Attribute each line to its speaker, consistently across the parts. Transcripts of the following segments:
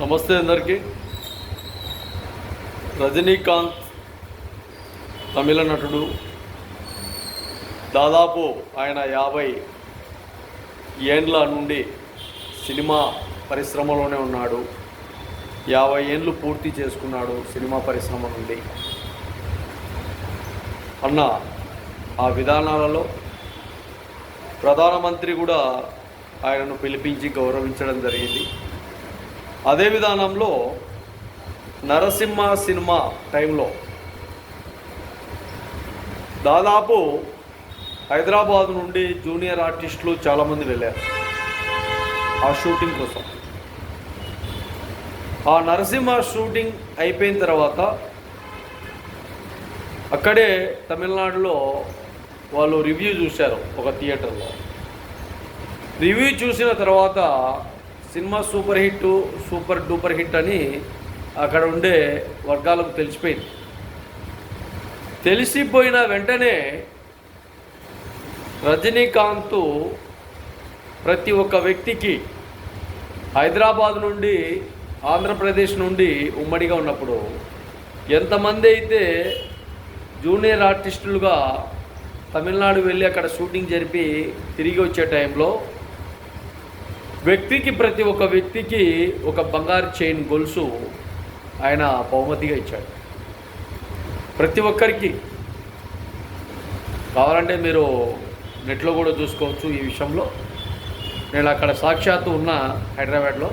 Speaker 1: నమస్తే అందరికీ. రజనీకాంత్ తమిళ నటుడు. దాదాపు ఆయన యాభై ఏండ్ల నుండి సినిమా పరిశ్రమలోనే ఉన్నాడు. యాభై ఏండ్లు పూర్తి చేసుకున్నాడు సినిమా పరిశ్రమ నుండి. అన్న ఆ విధానాలలో ప్రధానమంత్రి కూడా ఆయనను పిలిపించి గౌరవించడం జరిగింది. అదే విధానంలో నరసింహ సినిమా టైంలో దాదాపు హైదరాబాద్ నుండి జూనియర్ ఆర్టిస్టులు చాలామంది వెళ్ళారు ఆ షూటింగ్ కోసం. ఆ నరసింహ షూటింగ్ అయిపోయిన తర్వాత అక్కడే తమిళనాడులో వాళ్ళు రివ్యూ చూశారు ఒక థియేటర్లో. రివ్యూ చూసిన తర్వాత cinema super hit super duper hit అని అక్కడ ఉండే వర్గాలకు తెలిసిపోయింది. తెలిసిపోయిన వెంటనే రజనీకాంత్ ప్రతి ఒక్క వ్యక్తికి హైదరాబాద్ నుండి ఆంధ్రప్రదేశ్ నుండి ఉమ్మడిగా ఉన్నప్పుడు ఎంతమంది అయితే జూనియర్ ఆర్టిస్టులుగా తమిళనాడు వెళ్ళి అక్కడ షూటింగ్ జరిపి తిరిగి వచ్చే టైంలో వ్యక్తికి ప్రతి ఒక్క వ్యక్తికి ఒక బంగారు చైన్ గొలుసు ఆయన బహుమతిగా ఇచ్చాడు. ప్రతి ఒక్కరికి. కావాలంటే మీరు నెట్లో కూడా చూసుకోవచ్చు ఈ విషయంలో. నేను అక్కడ సాక్షాత్తు ఉన్న హైదరాబాద్లో.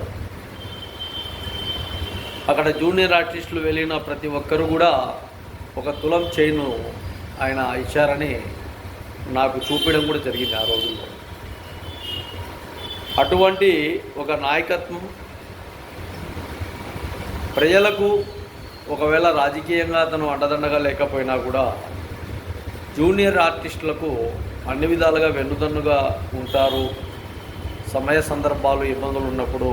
Speaker 1: అక్కడ జూనియర్ ఆర్టిస్టులు వెళ్ళిన ప్రతి ఒక్కరు కూడా ఒక తులం చైన్ ఆయన ఇచ్చారని నాకు చూపించడం కూడా జరిగింది ఆ రోజుల్లో. అటువంటి ఒక నాయకత్వం ప్రజలకు ఒకవేళ రాజకీయంగా అతను అండదండగా లేకపోయినా కూడా జూనియర్ ఆర్టిస్టులకు అన్ని విధాలుగా వెన్నుదన్నుగా ఉంటారు. సమయ సందర్భాలు ఇబ్బందులు ఉన్నప్పుడు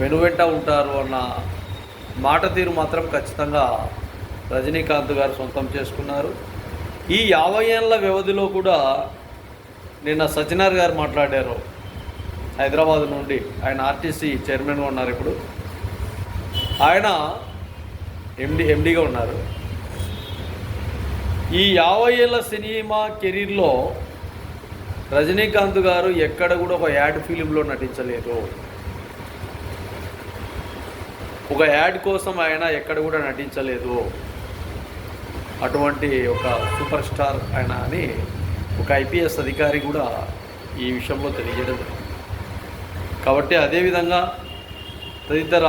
Speaker 1: వెనువెంట ఉంటారు అన్న మాట తీరు మాత్రం ఖచ్చితంగా రజనీకాంత్ గారు సొంతం చేసుకున్నారు. ఈ యాభై ఏళ్ళ వ్యవధిలో కూడా నిన్న సజ్జనార్ గారు మాట్లాడారు. హైదరాబాద్ నుండి ఆయన ఆర్టీసీ చైర్మన్గా ఉన్నారు ఇప్పుడు. ఆయన ఎండి ఎండిగా ఉన్నారు. ఈ యాభై ఏళ్ళ సినిమా కెరీర్లో రజనీకాంత్ గారు ఎక్కడ కూడా ఒక యాడ్ ఫిలింలో నటించలేదు. ఒక యాడ్ కోసం ఆయన ఎక్కడ కూడా నటించలేదు. అటువంటి ఒక సూపర్ స్టార్ ఆయన అని ఒక ఐపీఎస్ అధికారి కూడా ఈ విషయంలో తెలియజేయడం జరిగింది. కాబట్టి అదేవిధంగా తదితర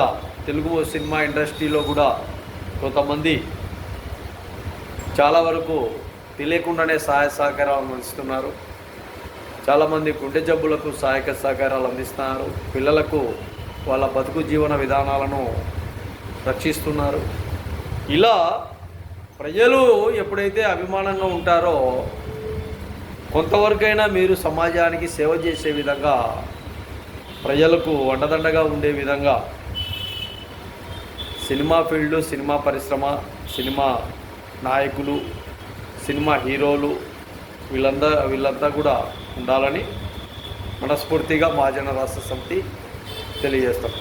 Speaker 1: తెలుగు సినిమా ఇండస్ట్రీలో కూడా కొంతమంది చాలా వరకు తెలియకుండానే సహాయ సహకారాలు అందిస్తున్నారు. చాలామంది గుండె జబ్బులకు సహాయక సహకారాలు అందిస్తున్నారు. పిల్లలకు వాళ్ళ బతుకు జీవన విధానాలను రక్షిస్తున్నారు. ఇలా ప్రజలు ఎప్పుడైతే అభిమానంగా ఉంటారో కొంతవరకైనా మీరు సమాజానికి సేవ చేసే విధంగా ప్రజలకు వండదండగా ఉండే విధంగా సినిమా ఫీల్డ్ సినిమా పరిశ్రమ సినిమా నాయకులు సినిమా హీరోలు వీళ్ళంతా వీళ్ళంతా కూడా ఉండాలని మనస్ఫూర్తిగా మహాజన రాష్ట్ర సమితి తెలియజేస్తాం.